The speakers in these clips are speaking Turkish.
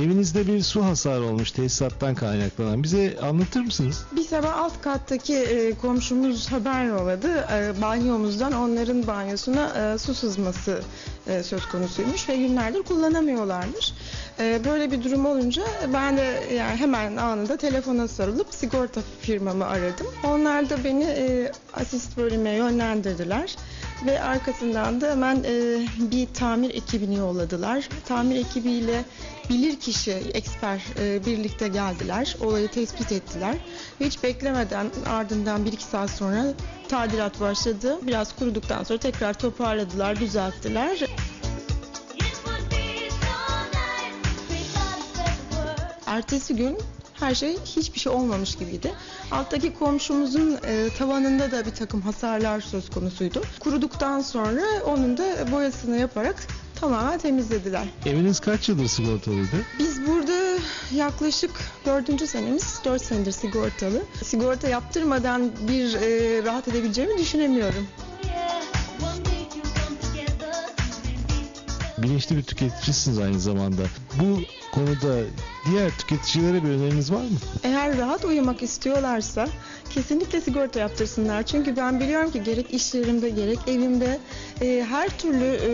Evinizde bir su hasarı olmuş tesisattan kaynaklanan. Bize anlatır mısınız? Bir sabah alt kattaki e, komşumuz haber yolladı. E, banyomuzdan onların banyosuna e, su sızması e, söz konusuymuş ve günlerdir kullanamıyorlarmış. E, böyle bir durum olunca ben de yani hemen anında telefona sarılıp sigorta firmamı aradım. Onlar da beni e, asist bölüme yönlendirdiler. Ve arkasından da hemen e, bir tamir ekibini yolladılar. Tamir ekibiyle bilirkişi, eksper e, birlikte geldiler. Olayı tespit ettiler. Hiç beklemeden ardından 1-2 saat sonra tadilat başladı. Biraz kuruduktan sonra tekrar toparladılar, düzelttiler. Ertesi gün her şey hiçbir şey olmamış gibiydi. Alttaki komşumuzun e, tavanında da bir takım hasarlar söz konusuydu. Kuruduktan sonra onun da boyasını yaparak tamamen temizlediler. Eviniz kaç yıldır sigortalıydı? Biz burada yaklaşık dördüncü senemiz, dört senedir sigortalı. Sigorta yaptırmadan bir e, rahat edebileceğimi düşünemiyorum. Bilinçli bir tüketicisiniz aynı zamanda. Bu konuda diğer tüketicilere bir öneriniz var mı? Eğer rahat uyumak istiyorlarsa kesinlikle sigorta yaptırsınlar. Çünkü ben biliyorum ki gerek iş yerimde gerek evimde e, her türlü e,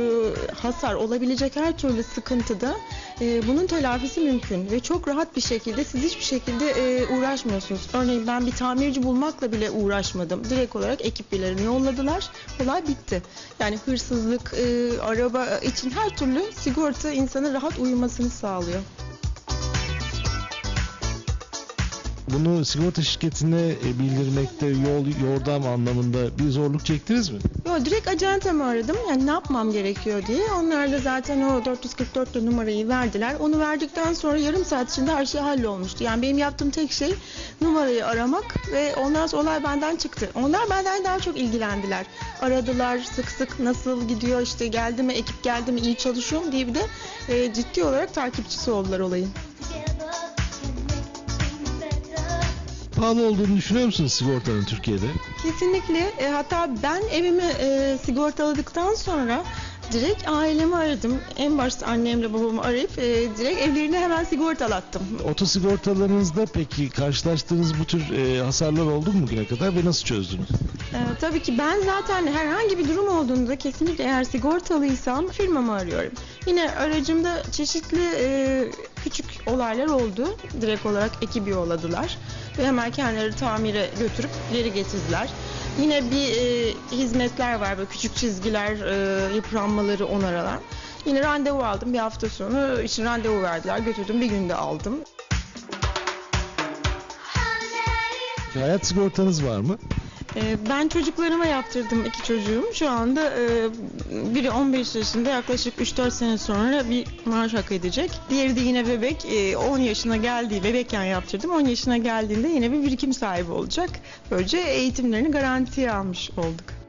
hasar olabilecek her türlü sıkıntıda e, bunun telafisi mümkün ve çok rahat bir şekilde siz hiçbir şekilde e, uğraşmıyorsunuz. Örneğin ben bir tamirci bulmakla bile uğraşmadım. Direkt olarak ekiplerini yolladılar. Olay bitti. Yani hırsızlık, e, araba için her türlü sigorta insanın rahat uyumasını sağlıyor. Bunu sigorta şirketine e, bildirmekte yol yordam anlamında bir zorluk çektiniz mi? Yo, direkt acentamı aradım. Yani ne yapmam gerekiyor diye. Onlar da zaten o 444 numarayı verdiler. Onu verdikten sonra yarım saat içinde her şey hallolmuştu. Yani benim yaptığım tek şey numarayı aramak ve ondan sonra olay benden çıktı. Onlar benden daha çok ilgilendiler. Aradılar sık sık nasıl gidiyor işte geldi mi ekip geldi mi iyi çalışıyor mu diye bir de e, ciddi olarak takipçisi oldular olayın. Pahalı olduğunu düşünüyor musunuz sigortanın Türkiye'de? Kesinlikle. E, hatta ben evimi e, sigortaladıktan sonra direkt ailemi aradım. En başta annemle babamı arayıp e, direkt evlerini hemen sigortalattım. Otosigortalarınızda peki karşılaştığınız bu tür e, hasarlar oldu mu bugüne kadar ve nasıl çözdünüz? E, tabii ki ben zaten herhangi bir durum olduğunda kesinlikle eğer sigortalıysam firmamı arıyorum. Yine aracımda çeşitli e, küçük olaylar oldu. Direkt olarak ekibi yolladılar. Ve hemen kendileri tamire götürüp geri getirdiler. Yine bir e, hizmetler var böyle küçük çizgiler, e, yıpranmaları onaralan. Yine randevu aldım bir hafta sonu için randevu verdiler götürdüm bir günde aldım. Hayat sigortanız var mı? E, ben çocuklarıma yaptırdım iki çocuğum. Şu anda e, biri 15 yaşında yaklaşık 3-4 sene sonra bir maaş hak edecek. Diğeri de yine bebek. E, 10 yaşına geldiği bebekken yaptırdım. 10 yaşına geldiğinde yine bir birikim sahibi olacak. Böylece eğitimlerini garantiye almış olduk.